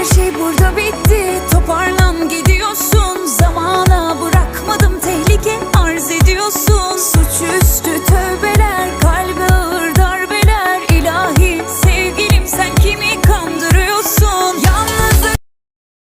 Her şey burada bitti.